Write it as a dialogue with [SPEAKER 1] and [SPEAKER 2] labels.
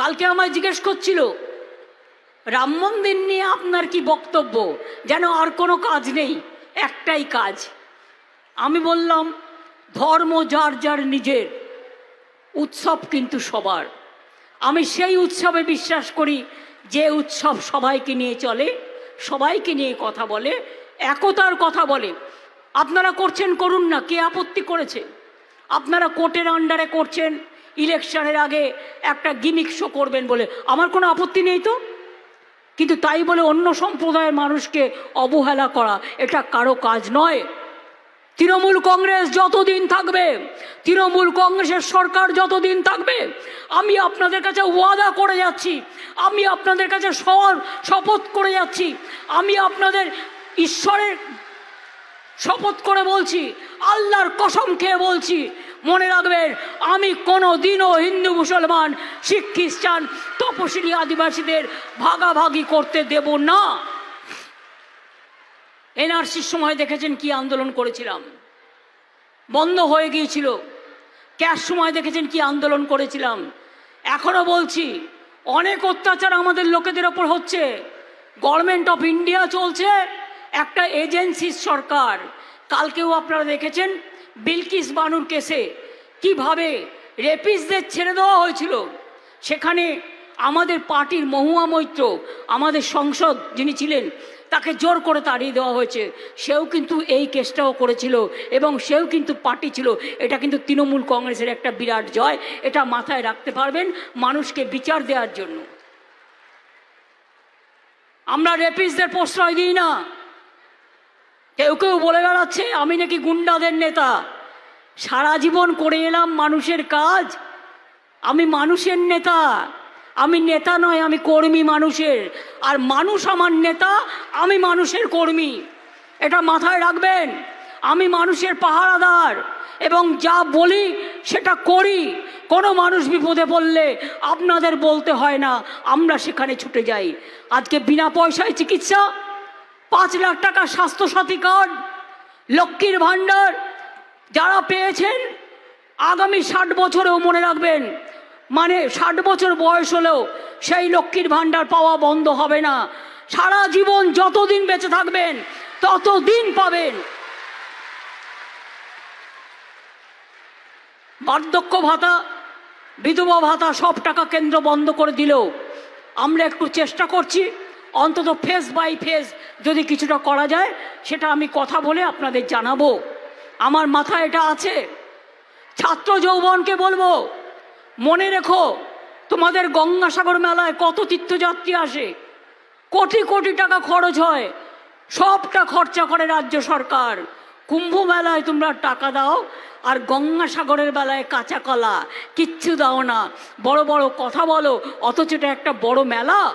[SPEAKER 1] কালকে আমায় জিজ্ঞেস করছিল, রাম মন্দির নিয়ে আপনার কি বক্তব্য? যেন আর কোনো কাজ নেই, একটাই কাজ। আমি বললাম, ধর্ম যার যার নিজের, উৎসব কিন্তু সবার। আমি সেই উৎসবে বিশ্বাস করি, যে উৎসব সবাইকে নিয়ে চলে, সবাইকে নিয়ে কথা বলে, একতার কথা বলে। আপনারা করছেন, করুন না, কে আপত্তি করেছে? আপনারা কোর্টের আন্ডারে করছেন ইলেকশনের আগে একটা গিমিক শো করবেন বলে। আমার কোনো আপত্তি নেই তো? কিন্তু তাই বলে অন্য সম্প্রদায়ের মানুষকে অবহেলা করা, এটা কারও কাজ নয়। তৃণমূল কংগ্রেস যতদিন থাকবে, তৃণমূল কংগ্রেসের সরকার যতদিন থাকবে, আমি আপনাদের কাছে ওয়াদা করে যাচ্ছি, আমি আপনাদের কাছে শপথ করে যাচ্ছি, আমি আপনাদের ঈশ্বরের শপথ করে বলছি, আল্লাহর কসম খেয়ে বলছি মনে রাখবেন, আমি কোনো দিনও হিন্দু, মুসলমান, শিখ, খ্রিস্টান, তপশিলি আদিবাসীদের ভাগাভাগি করতে দেব না। এনআরসির সময় দেখেছেন কি আন্দোলন করেছিলাম? বন্ধ হয়ে গিয়েছিল। ক্যাশ সময় দেখেছেন কি আন্দোলন করেছিলাম? এখনও বলছি, অনেক অত্যাচার আমাদের লোকেদের ওপর হচ্ছে। গভর্নমেন্ট অফ ইন্ডিয়া চলছে, একটা এজেন্সির সরকার। কালকেও আপনারা দেখেছেন বিলকিস বানুর কেসে কীভাবে রেপিসদের ছেড়ে দেওয়া হয়েছিল? সেখানে আমাদের পার্টির মহুয়া মৈত্র, আমাদের সংসদ যিনি ছিলেন, তাকে জোর করে তাড়িয়ে দেওয়া হয়েছে। সেও কিন্তু এই কেসটাও করেছিল এবং সেও কিন্তু পার্টি ছিল। এটা কিন্তু তৃণমূল কংগ্রেসের একটা বিরাট জয়। এটা মাথায় রাখতে পারবেন মানুষকে বিচার দেওয়ার জন্য। আমরা রেপিসদের প্রশ্রয় দিই না। কেউ কেউ বলে বেড়াচ্ছে, আমি নাকি গুন্ডাদের নেতা। সারা জীবন করে এলাম মানুষের কাজ। আমি মানুষের নেতা। আমি নেতা নয়, আমি কর্মী মানুষের। আর মানুষ আমার নেতা, আমি মানুষের কর্মী। এটা মাথায় রাখবেন, আমি মানুষের পাহারাদার এবং যা বলি সেটা করি। কোনো মানুষ বিপদে পড়লে আপনাদের বলতে হয় না, আমরা সেখানে ছুটে যাই। আজকে বিনা পয়সায় চিকিৎসা পাঁচ লাখ টাকা স্বাস্থ্যসাথী কার্ড, লক্ষ্মীর ভাণ্ডার যারা পেয়েছেন, আগামী ষাট বছরেও মনে রাখবেন মানে ষাট বছর বয়স হলেও সেই লক্ষ্মীর ভাণ্ডার পাওয়া বন্ধ হবে না। সারা জীবন যতদিন বেঁচে থাকবেন, ততদিন পাবেন। বার্ধক্য ভাতা, বিধবা ভাতা সব টাকা কেন্দ্র বন্ধ করে দিলেও আমরা একটু চেষ্টা করছি। অন্তত ফেস বাই ফেস যদি কিছুটা করা যায়, সেটা আমি কথা বলে আপনাদের জানাব। আমার মাথায় এটা আছে। ছাত্র যৌবনকে বলব, মনে রেখো, তোমাদের গঙ্গাসাগর মেলায় কত তীর্থযাত্রী আসে? কোটি কোটি টাকা খরচ হয়। সবটা খরচা করে রাজ্য সরকার। কুম্ভ মেলায় তোমরা টাকা দাও, আর গঙ্গাসাগরের বেলায় কাঁচা কলা, কিচ্ছু দাও না। বড় বড় কথা বলো, অথচ এটা একটা বড় মেলা।